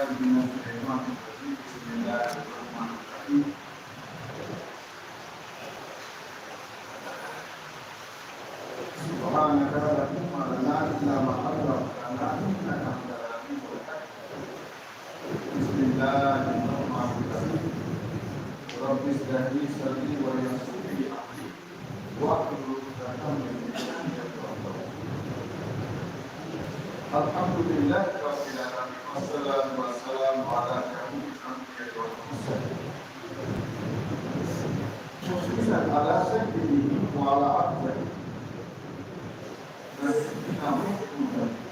Amen. Thank you.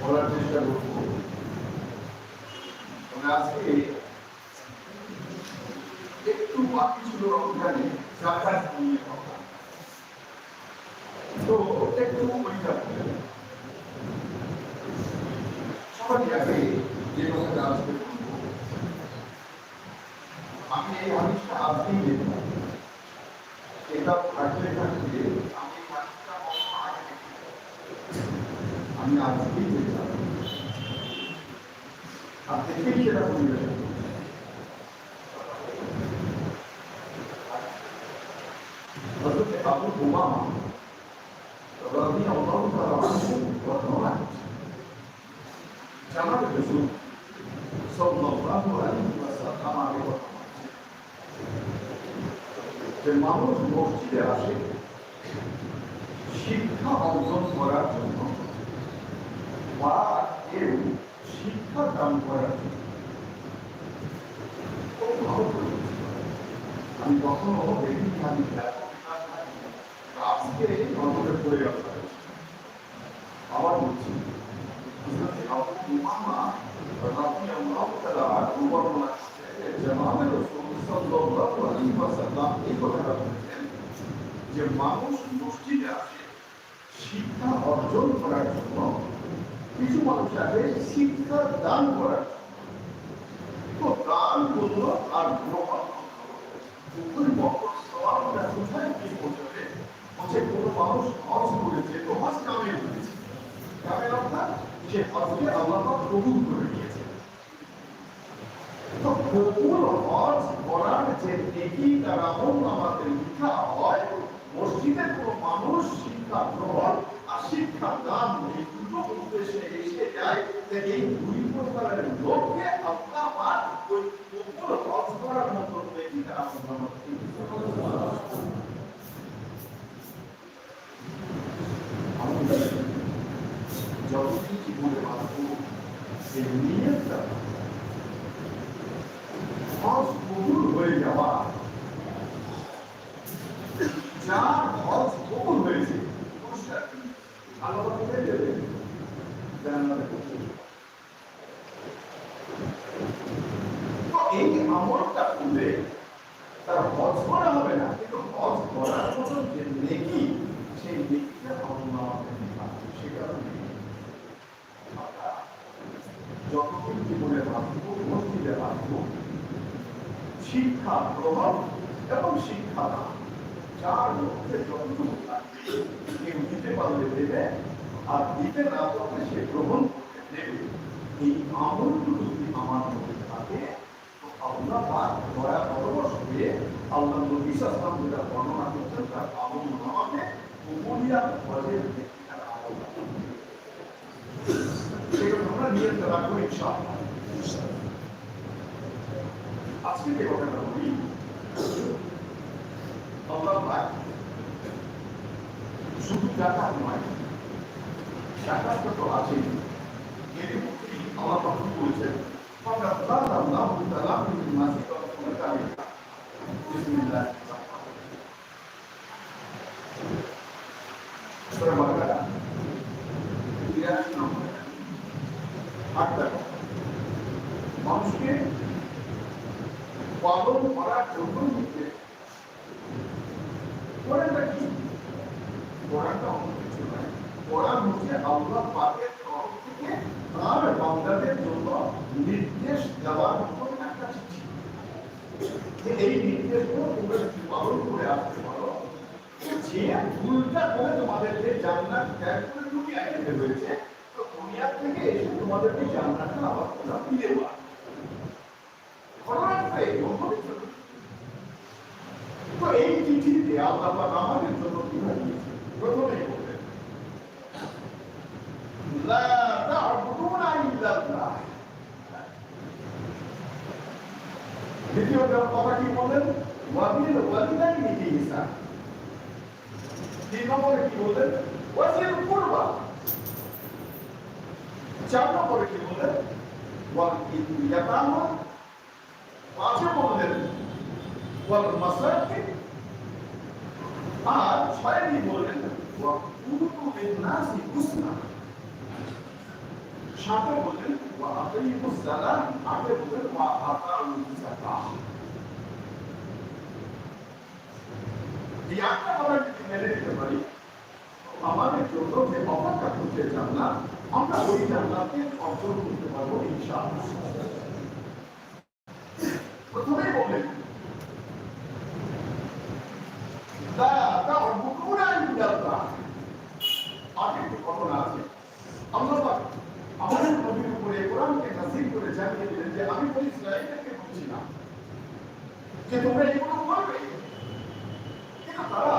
বলার চেষ্টা করব আজকে বাকি ছিল নিয়ে কথা তো একটু সবারই আগে যে কথাটা আজকে আমি এই হাদিসটা আজকেই দেখলাম এটা থাকলে থাকলে আমি আমি আজকেই দেখলাম আর দেখেই সেটা পরিবেশ হজরত আবু উমামা رضي الله تعالى عنه وارضاه جمال الرسول صلى الله عليه وسلم عليه যে মানুষ মসজিদে আসে শিক্ষা অর্জন করার জন্য বা কেউ শিক্ষা দান করার জন্য খুব ভালো আমি কখনো দেখিনি আমি আজকে নজরে পড়ে গেল আবার বলছি যে মানুষ মসজিদে আসে, শিক্ষা অর্জন করার জন্য, কিছু মানুষ আসে শিক্ষা দান করার তো দান করল আর গ্রহণ কোথায় কি পৌঁছাবে হচ্ছে কোনো মানুষ হজ করেছে তো হজ কামে করেছে কামের অর্থাৎ সে হজকে আল্লাহ কবুল করে নিয়েছে তো কবুল হজ করার যে নেকি তার আমল আমাদের লিখা হয়, মসজিদে কোনো মানুষ শিক্ষা গ্রহণ আর শিক্ষা দান এই দুটো উদ্দেশ্যে এসে যায় এই দুই প্রকারের লোককে আপনার ওই কবুল হজ করার মতো নেকি তার আমল যতদিন জীবনে বাঁচবো এই নিয়তটা হজ কবুল হয়ে যাওয়া যার হজ কবুল হয়েছে আল্লাহ হয়ে যাবে তো এই আমলটা করলে তার হজ করা হবে না কিন্তু হজ করার মতো যে নেকি সেই নেকিটা আল্লাহ সে কারণে যতদিন জীবনে বাঁচব মসজিদে বাঁচব শিক্ষা প্রভাব এবং শিক্ষা দান যার মধ্যে কেউ দিতে পারলে দেবে আর দিতে না পারলে সে গ্রহণ করতে দেবে। এই আমলগুলো যদি আমার মধ্যে থাকে আল্লাহ বর্ণনা করছেন, তার আমরা নিয়ে আজকে যে কথাটা বলি আল্লাহ পাক শুধু জাকাত নয় জাকাত তো আছেই এর মধ্যে আল্লাহ পাক বলেছেন فقد قال الله تعالى في المسجد নির্দেশগুলো তোমরা যদি পালন করে আসতে পারো যে ভুলটা করে তোমাদেরকে জান্নাত ত্যাগ করে দুনিয়ায় যেতে হয়েছে তো দুনিয়া থেকে এসে তোমাদেরকে জান্নাতটা আবার তোমরা ফিরে না। তো এই চিঠিতে আল্লাহ আমাদের জন্য কি প্রথমেই বললেন দ্বিতীয় কথা কি বললেন? ওয়াবিল ওয়ালিদাইনি ইহসান তিন নম্বরে কি বললেন? ওয়াজিল কুরবা চার নম্বরে কি বললেন? ওয়াল ইয়াতামা। পাঁচে বললেন, ওয়াল মাসাকিন আর ছয় কি বললেন? ওয়া কুতু লিন-নাসি হুসনা সাথে বললেন ওয়া الصلاة ওয়া আতাউল যাকাত এই আটটা কথা যদি মেনে নিতে আমাদের জন্য যে অপেক্ষা করতে জান্নাত আমরা ওই জান্নাতকে অর্জন করতে পারব ইনশাআল্লাহ প্রথমেই বললেন লা তা'বুদুনা ইল্লাল্লাহ আগে একটি ঘটনা আছে আল্লাহ পাক আমাদের নবীর উপরে কোরআনকে নাযিল করে জানিয়ে দিলেন যে আমি বলি ইসরায়েলকে বলছি না যে তোমরা এগুলো করবে কিন্তু তারা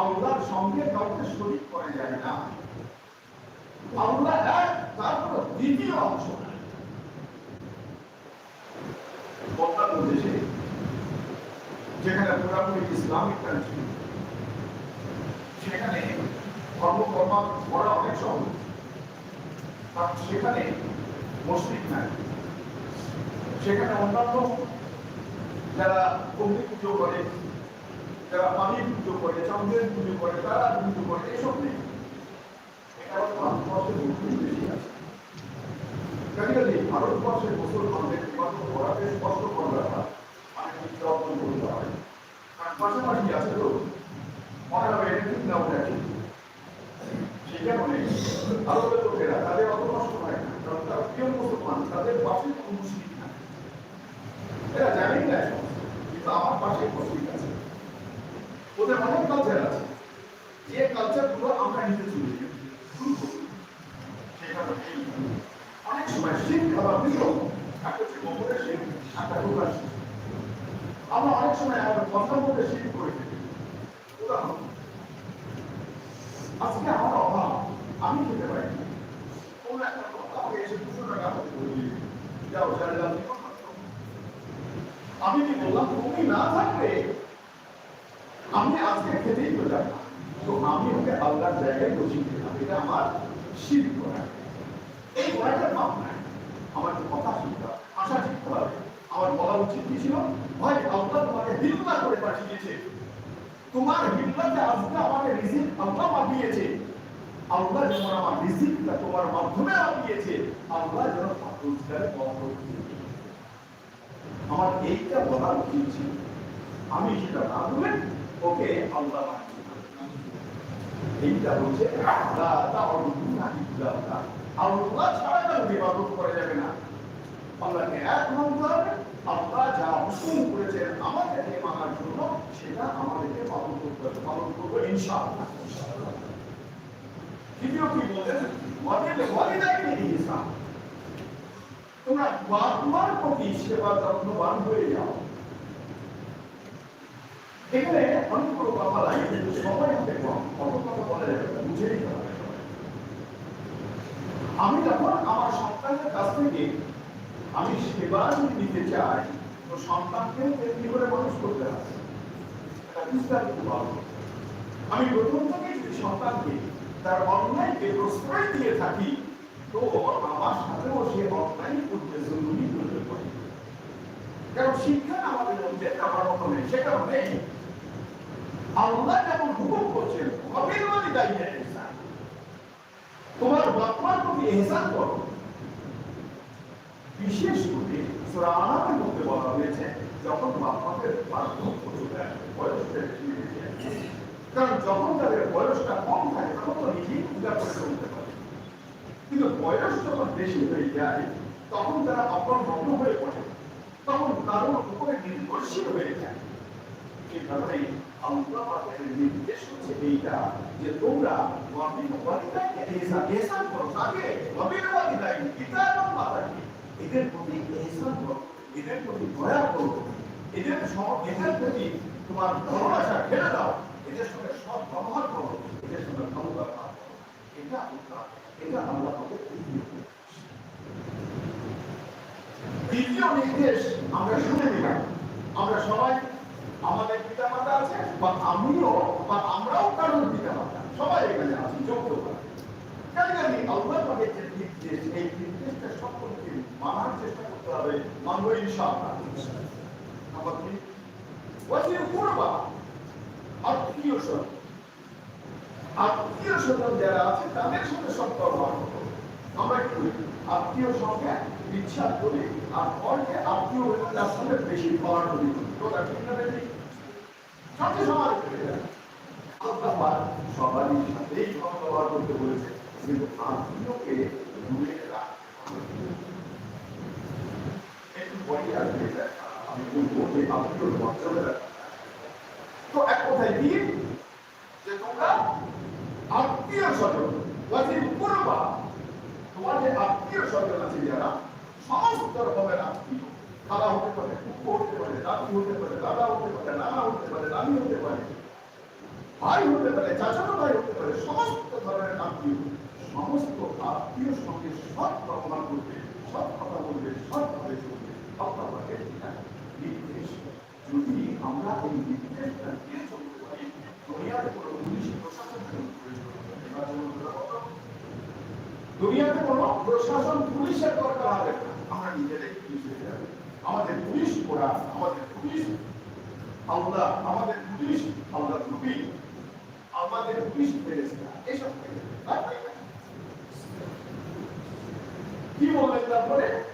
আল্লাহর সঙ্গে কাউকে শরীক করে যায় না। আল্লাহ এক দ্বিতীয় অংশ যেখানে পুরাপুরি ইসলামিক কান্ট্রি সেখানে কর্মকর্মা করা অনেক সহজ। সেখানে মসজিদ নাই। সেখানে অন্যান্য যারা অগ্নি পুজো করে যারা পানি পুজো করে চন্দ্রের পুজো করে, তারা পুজো করে, এসব নেই। ভারতবর্ষের বেশি আছে। করে রাখা মানে শিক্ষা অর্জন করতে হয় আরবের লোকেরা তাদের অত কষ্ট হয় না, কারণ তারা তাদের কোনো না কিন্তু আমার পাশে মুসলিম আছে ওদের অনেক কালচার আছে যে কালচারগুলো আমরা নিতে চলে যাই ভুল করি। সেই কারণে অনেক সময় শিখ খাবার দিলেও একটা হচ্ছে গোবরের শিখ একটা ঢোকার শিখ আমরা অনেক সময় আমাদের কথার মধ্যে শিখ করে ফেলি উদাহরণ আজকে আমার অভাব আমি খেতে পারি না। কোন একটা কথা আমাকে এসে দুশো টাকা আমাকে করে দিল যাও চার লাখ দিব আমি কি বললাম তুমি না থাকলে আমি আজকে খেতেই তো যাব না। তো আমি ওকে আল্লাহর জায়গায় বসিয়ে দিলাম এটা আমার শিল্প করা এই করাটার মাপ নাই আমার তো কথা শিখতে হবে আশা শিখতে হবে আমার বলা উচিত কি ছিল ভাই আল্লাহ তোমাকে হিল্লা করে পাঠিয়েছে তোমার হিল্লাতে আজকে আমাকে রিজিক আল্লাহ পাঠিয়েছে। আল্লাহ যেমন আমার রিজিকটা তোমার মাধ্যমে পাঠিয়েছে, আল্লাহ যেন রোজগারে আমার এইটা বলার উচিত ছিল। আমি সেটা না বলে ওকে আল্লাহ এইটা হচ্ছে আল্লাহ ছাড়া ইবাদত করা যাবে না। আল্লাহকে এক হবে আল্লাহ যা হুকুম করেছেন আমাদেরকে মানার জন্য, সেটা আমাদেরকে পালন করতে হবে, পালন করব কি ইহসান তোমরা প্রতি সেবা হয়ে যাও। এখানে অনেকগুলো কথা লাগে সবাই হাতে কম কথা বলা বুঝে নিতে আমি যখন আমার সন্তানের কাছ থেকে আমি সেবা যদি নিতে চাই, তো সন্তানকে তেমনি করে মানুষ করতে হবে? আমি প্রথম থেকে যদি সন্তানকে তার অন্যায়কে প্রশ্রয় দিয়ে থাকি, তো আমার সাথেও সে অন্যায় করতে পারে। কারণ শিক্ষা আমাদের মধ্যে আমার মতো নেই সে কারণে আল্লাহ যেমন হুকুম করছেন তোমার বাপমার প্রতি এহসান করো। বিশেষ করে সূরা আনামের মধ্যে বলা হয়েছে, যখন বেশি হয়ে যায়। কারণ যখন তাদের বয়সটা কম থাকে, তখন তো নিজেই পূজা করে চলতে পারে। কিন্তু বয়স যখন বেশি হয়ে যায়, তখন তারা অপরমগ্ন হয়ে পড়ে। তখন কারোর উপরে নির্ভরশীল হয়ে যায়। এই কারণে নির্দেশ হচ্ছে এইটা, যে তোমরা এদের প্রতি ইহসান করো, এদের প্রতি দয়া করো। এদের এদের প্রতি তোমার ভালোবাসা ঢেলে দাও। এদের সঙ্গে সৎ ব্যবহার করো। এদের সঙ্গে ভালো ব্যবহার করো। এটা আল্লাহ এটা পাকের দ্বিতীয় নির্দেশ আমরা শুনে নিলাম। আমরা সবাই আমাদের পিতা মাতা আছে, বা আমিও, বা আমরাও কারোর পিতা মাতা সবাই এখানে আছি আমি আল্লাহ পাকের যে নির্দেশ, এই নির্দেশটা সকলকে মানার চেষ্টা করতে হবে মানব ইনশাআল্লাহ নাম্বার থ্রি ওয়াজির কুরবা আত্মীয় স্বজন আত্মীয় স্বজন যারা আছে, তাদের সাথে সম্পর্ক আমরা কি আত্মীয় সঙ্গে বিচ্ছাদ করি আর পরে আত্মীয় তার সঙ্গে বেশি পাওয়ার করি। তোরা ঠিক না বেশি সঙ্গে সমাজ আল্লাহ সবারই সাথেই সৎ ব্যবহার করতে বলেছে। কিন্তু আত্মীয়কে দূরে রাখতে হবে। একটু পরে আসবে এটা। আমি বলব যে আত্মীয় মর্যাদা রাখতে হবে। তো এক কথায় কি যে তোমরা আত্মীয় স্বজন তোমার যে আত্মীয় স্বজন আছে যারা, সমস্ত রকমের আত্মীয়, খালা হতে পারে কুকু হতে পারে, দাদু হতে পারে, দাদা হতে পারে, নানা হতে পারে, নানি হতে পারে, ভাই হতে পারে, চাচাতো ভাই হতে পারে, সমস্ত ধরনের আত্মীয়, সমস্ত আত্মীয় সঙ্গে সৎ ব্যবহার করবে, সৎ কথা বলবে, সৎ ভাবে দুনিয়াতে কোনো প্রশাসন পুলিশের দরকার হবে আমরা নিজেরাই পুলিশ হয়ে যাবে। আমাদের পুলিশ ওরা, আমাদের পুলিশ আল্লাহ আমাদের পুলিশ আল্লাহ নবী আমাদের পুলিশ ফেরেস্তা এসব কি বললেন তারপরে?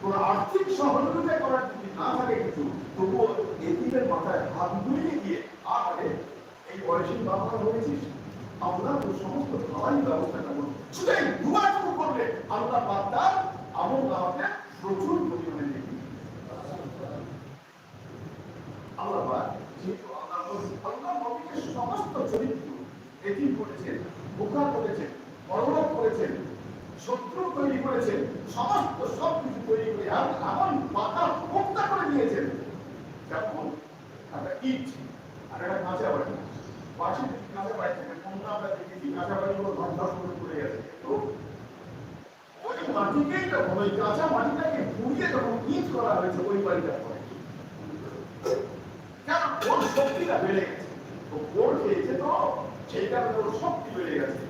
কোন আর্থিক সহযোগিতা করার যদি না থাকে কিছু তবুও এতিমের মাথায় হাত বুলিয়ে দিয়ে আরে এই বয়সী বাবা হয়েছিস আমরা তো সমস্ত খাওয়াই ব্যবস্থাটা করব। শুধু এই দুয়া শুরু করলে আমল প্রচুর আল্লাহ সমস্ত চরিত্র এটি করেছেন, বোকা করেছেন বড়লোক করেছেন শত্রু তৈরি করেছেন সমস্ত সব কিছু তৈরি করে এমন পাকা পোক্তা করে দিয়েছেন যেমন একটা ইট, আর একটা কাঁচা বাড়ি। কাঁচা বাড়ি থাকে? আমরা দেখেছি কাঁচা ঘণ্টা করে গেছে। ওই মাটিকেই যখন, ওই কাঁচা মাটিটাকে পুড়িয়ে যখন ইট করা হয়েছে, ওই বাড়িটা পরে। কেন? ওর শক্তিটা বেড়ে গেছে। ওর খেয়েছে তো, সেই কারণে ওর শক্তি বেড়ে গেছে।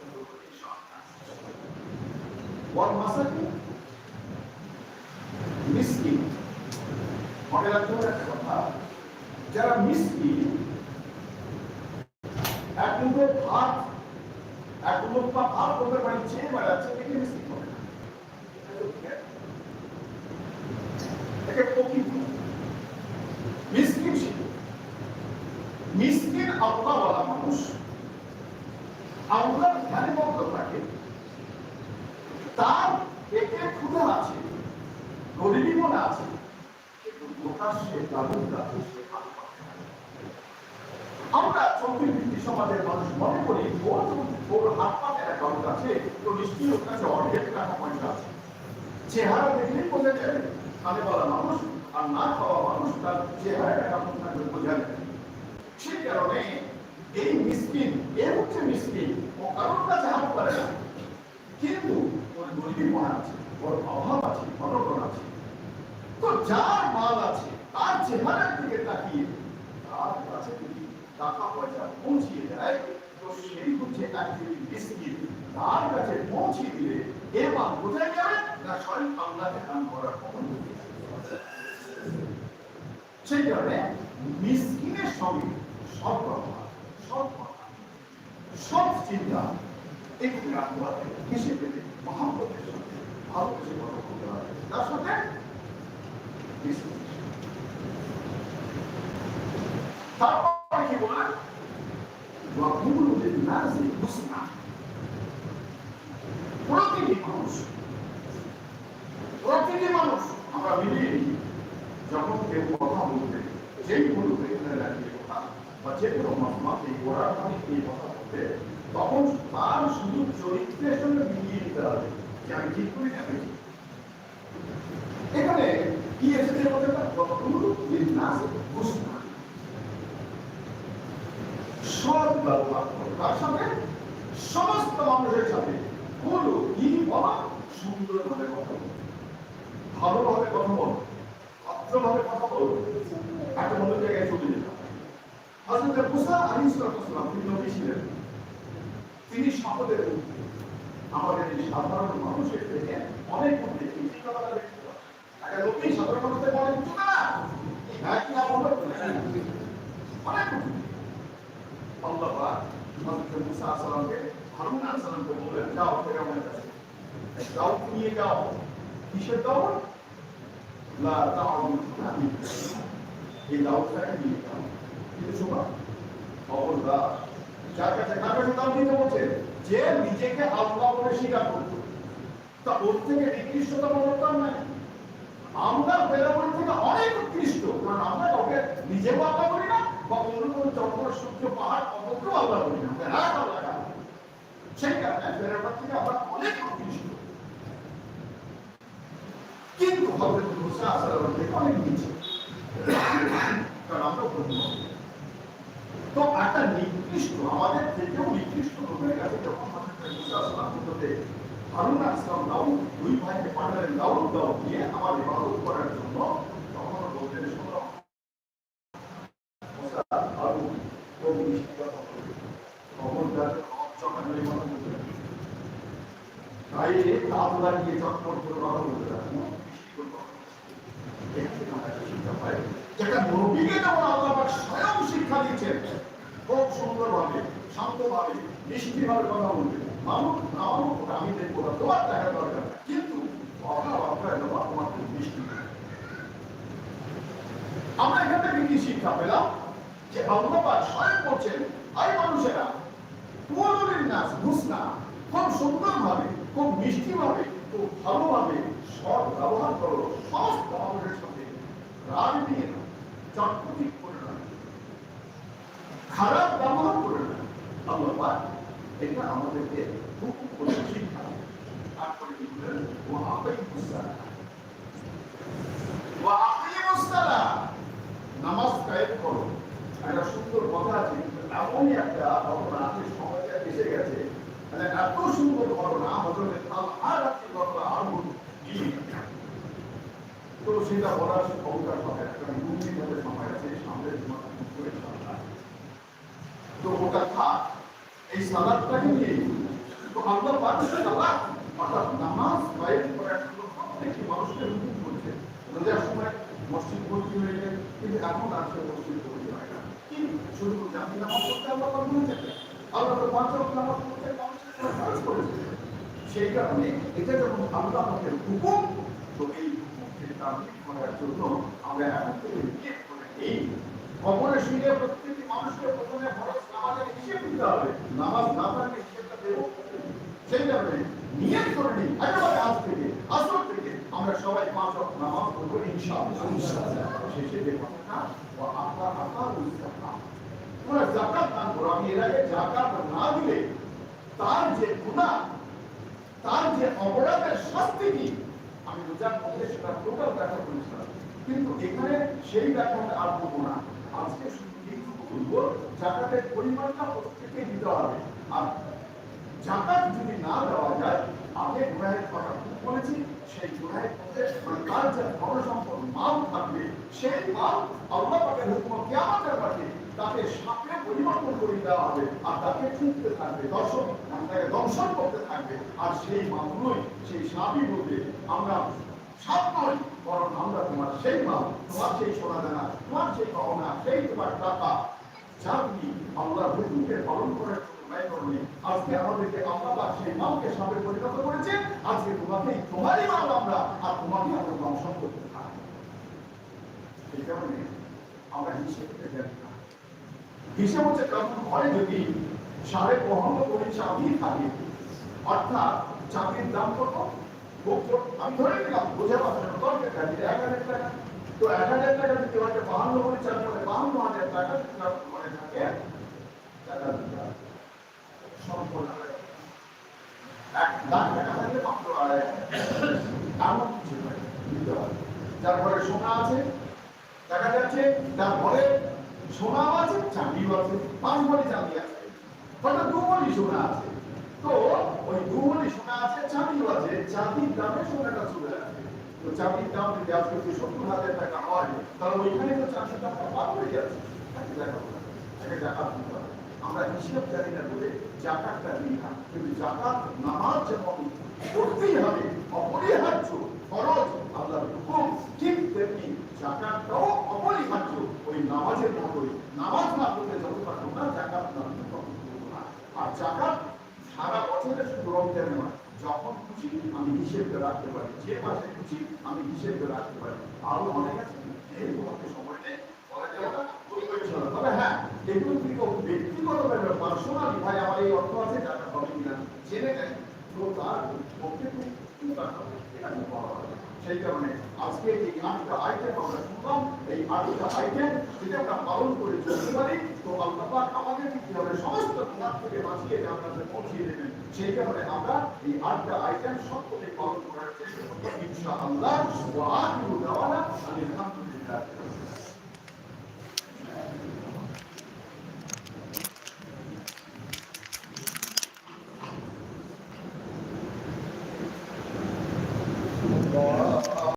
ওয়াল মাসাকি মিসকিন। মনে রাখতে হবে একটা কথা। যারা মিসকিন, এক মুখে ভাত, এক মুঠো ভাত করতে পারি চেয়ে বেড়াচ্ছে দেখে মিসকিন হবে না। একে ফকির বলে। মিসকিন সে মিসকিন আল্লাহওয়ালা মানুষ আল্লাহর ধ্যানে মগ্ন থাকে তার পেটে ক্ষুধা আছে গরিবী মনে আছে কিন্তু প্রকাশ্যে দারুণ রাখে সে ভালো পায় না। আমরা চৌকিবৃত্তি সমাজের মানুষ মনে করি ওর ওর হাত পাতে একটা কারণ আছে তো নিশ্চয়ই ওর কাছে অনেক টাকা পয়সা আছে চেহারা দেখলেই বোঝা যাবে খানে বলা মানুষ আর না খাওয়া মানুষ তার চেহারা কেমন থাকবে বোঝা সেই কারণে এই মিসকিন, এ হচ্ছে মিসকিন। ও কারোর কাছে হাত পারে না। কিন্তু ওর গরিবী মনে আছে, ওর অভাব আছে, অনটন আছে। তো যার মাল আছে, তার চেহারার দিকে তাকিয়ে তার কাছে যদি টাকা পয়সা পৌঁছিয়ে দেয়, তো সেই হচ্ছে অ্যাকচুয়ালি মিসকিন। তার কাছে পৌঁছিয়ে দিলে এরপর কোথায় যাবে না স্বয়ং আল্লাহকে দান করার কখন সেই কারণে মিসকিনের সঙ্গে সব কথা সব কথা, সব চিন্তা এগুলি বড় করতে হবে। তার সাথে তারপরে কি বলেন বা নাজি হুসনা। প্রতিটি প্রতিটি মানুষ আমরা মিলিয়ে যখন কেউ কথা বলবে, যেই কথা, বা যে কোনো মানে এই কথা বলবে, তখন তার শুধু চরিত্রের মিলিয়ে নিতে হবে, যে আমি ঠিক এখানে কি এসেছে নাচ ঘোষণা সৎ ব্যবহার তার সাথে সমস্ত মানুষের সাথে বলো কি বলা সুন্দরভাবে কথা বলো ভালোভাবে কথা বলো ভদ্রভাবে কথা বলো একটা অন্য জায়গায় চলে যেতে হজরত মুসা আলী সালাম তিনি নবী ছিলেন। তিনি সকলের মধ্যে আমাদের এই সাধারণ মানুষের থেকে অনেক মধ্যে এই চিন্তাধারা দেখতে একটা নবী সাধারণ মানুষদের অনেক উঁচু না অনেক আল্লাহ পাক মুসা সালামকে হারুন সালামকে বললেন যাও দাও নিয়ে যাও কিসের দাও যাও যে নিজেকে আল্লাহ বলে স্বীকার করতো তা ওর থেকে নিকৃষ্টতম লোকটার নাই আমরা ফেরাউন থেকে অনেক উৎকৃষ্ট কারণ আমরা কাউকে নিজেও আল্লাহ করি না বা অন্য কোনো চন্দ্র সূর্য পাহাড় অপকেও আল্লাহ করি না ফেরাউন আল্লাহ করে। সেই কারণে ফেরাউন থেকে আমরা অনেক উৎকৃষ্ট কিন্তু হজরত মুসা আসসালাম থেকে অনেক নিচে কারণ আমরা ব্রহ্ম তো একটা নিকৃষ্ট আমাদের থেকেও নিকৃষ্ট লোকের কাছে যখন হারুন আসলাম দাউদ দুই ভাইকে পাঠালেন দাউদ দাউদ দিয়ে আমার ইবাদত করার জন্য তখন বলতেন শোনো মুসা হারুন ও মিষ্টি কথা বলবে খবরদার চকাচলি কথা বলবে না। তাপ লাগিয়ে চটপট করে কথা বলতে থেকে আমরা খুব না না খুব এখান থেকে কি শিক্ষা পেলাম? যে আল্লাহ স্বয়ং করছেন আই মানুষেরা পুরোদিন নাচ ঘুষনা খুব সুন্দরভাবে খুব মিষ্টিভাবে খুব ভালোভাবে সৎ ব্যবহার সমস্ত সাথে রাগ নিয়ে না করে না খারাপ ব্যবহার করে না এটা আমাদেরকে খুব শিক্ষা তারপরে কি ও ও নামাজ করো। একটা সুন্দর কথা আছে, এমনই একটা ঘটনা আছে, সমাজে এসে গেছে। মানে এত সুন্দর ঘটনা হজরত আর একটি ঘটনা আগুন তো সেটা বলার ক্ষমতা হবে একটা মুক্তির মধ্যে সময় আছে সামলা তো ওটা থাক, এই সালাদটাকে নিয়ে। তো আল্লাহ পাক সালাদ, অর্থাৎ নামাজ বাইরে করার প্রত্যেকটি মানুষকে রুটিন করছে রোজার সময় মসজিদ ভর্তি হয়ে যায়, কিন্তু এখন আজকে মসজিদ ভর্তি হয় না। কি শুধু জাতি নামাজ পড়তে আল্লাহ বলেছেন। আল্লাহ তো পাঁচ নামাজ পড়তে সেই কারণে এটা যখন আল্লাহ পাকের হুকুম, তো এই হুকুমকে তাবলীগ করার জন্য আমরা করে এই কবরে শুয়ে প্রত্যেকটি মানুষকে প্রথমে ফরজ নামাজের হিসেব দিতে হবে। নামাজ না থাকলে হিসেবটা দেব সেই কারণে নিয়ত করে নিই একেবারে আজ থেকে, আসর থেকে আমরা সবাই পাঁচ ওয়াক্ত নামাজ পড়ব ইনশাআল্লাহ। শেষে যে কথাটা আল্লাহ তোমরা জাকাত দান করো। আমি এর আগে জাকাত না দিলে তার যে গুণা, তার যে অপরাধের শাস্তি কি? আমি বোঝার মধ্যে সেটা টোটাল ব্যাখ্যা করেছিলাম কিন্তু এখানে সেই ব্যাখ্যাটা আর করব না। আজকে এইটুকু বলব, জাকাতের পরিমাণটা প্রত্যেকে দিতে হবে। আর জাকাত যদি না দেওয়া যায় আগে গুনাহের কথা বলেছি সেই তার যে মাল থাকবে। সেই মাল আল্লাহ পাকের হুকুম তাকে সাপে পরিবর্তন করে দেওয়া হবে আর তাকে ছুটতে থাকবে, দর্শক, তাকে করতে থাকবে। আর সেই মালগুলোই সেই সাপই বলবে, আমরা সাপ নই, বরং আমরা তোমার সেই মাল, তোমার সেই সোনা তোমার সেই গহনা সেই তোমার টাকা যা তুমি আল্লাহর হুকুমকে পালন করার আজকে আমাদেরকে পাক সেই মালকে সাপে পরিণত করেছে। আজকে তোমাকে তোমারই মাল আমরা, আর তোমাকে আমরা দংশন করতে থাকি। এই কারণে আমরা হিসেবে জানি না। হিসেব হচ্ছে কারণ ঘরে যদি সাড়ে পনেরো কোটি চাঁদি থাকে, অর্থাৎ চাঁদির দাম কত? আমি ধরে নিলাম, বোঝা পাচ্ছি দশ টাকা দিলে এক হাজার টাকা। তো এক হাজার টাকা যদি বাহান্ন কোটি চাঁদি মানে বাহান্ন হাজার টাকা যদি থাকে। টাকা দিতে ঘরে সোনা আছে। দেখা যাচ্ছে তার ঘরে সোনা আছে চাঁদিও আছে পাঁচ ভরি চাঁদি আছে হয়তো দু সোনা আছে তো ওই দু সোনা আছে চাঁদিও আছে চাঁদির দামে সোনাটা চলে আসে। তো চাঁদির দাম যদি আজকে সত্তর হাজার টাকা হয় তাহলে ওইখানে তো চারশো টাকা পার হয়ে যাচ্ছে তাকে দেখা হবে আমরা হিসাব জানি না বলে জাকাতটা দিই না। কিন্তু জাকাত, নামাজ যেমন করতেই হবে। অপরিহার্য ফরজ, আল্লাহর হুকুম ঠিক তেমনি জাকাতটাও অপরিহার্য। ওই নামাজের মতোই। নামাজ না করতে যত পারব জাকাত না দিতে তত পারব না। আর জাকাত সারা বছরে শুধু রমজানে নয় যখন খুশি আমি হিসেবে রাখতে পারি। যে মাসে খুশি আমি হিসেবে রাখতে পারি। আরও অনেক আছে। এই তোমাকে সময় নেই। বলা যাবে না, ওই ওই চলো। তবে হ্যাঁ এগুলো কিন্তু ব্যক্তিগত ব্যাপার পার্সোনালি ভাই আমার এই অর্থ আছে টাকা হবে কিনা জেনে তো তার পক্ষে খুব। সেই কারণে আজকে এই আটটা আইটেম আমরা শুনলাম এই আটটা আইটেম যদি আমরা পালন করে চলতে পারি তো আল্লাহ আমাদেরকে কি হবে সমস্ত গুণার থেকে বাঁচিয়ে আপনাদের পৌঁছিয়ে দেবেন সেই কারণে আমরা এই আটটা আইটেম সত্যি পালন করার চেষ্টা করব ইনশাআল্লাহ আখিরু আলহামদুলিল্লাহ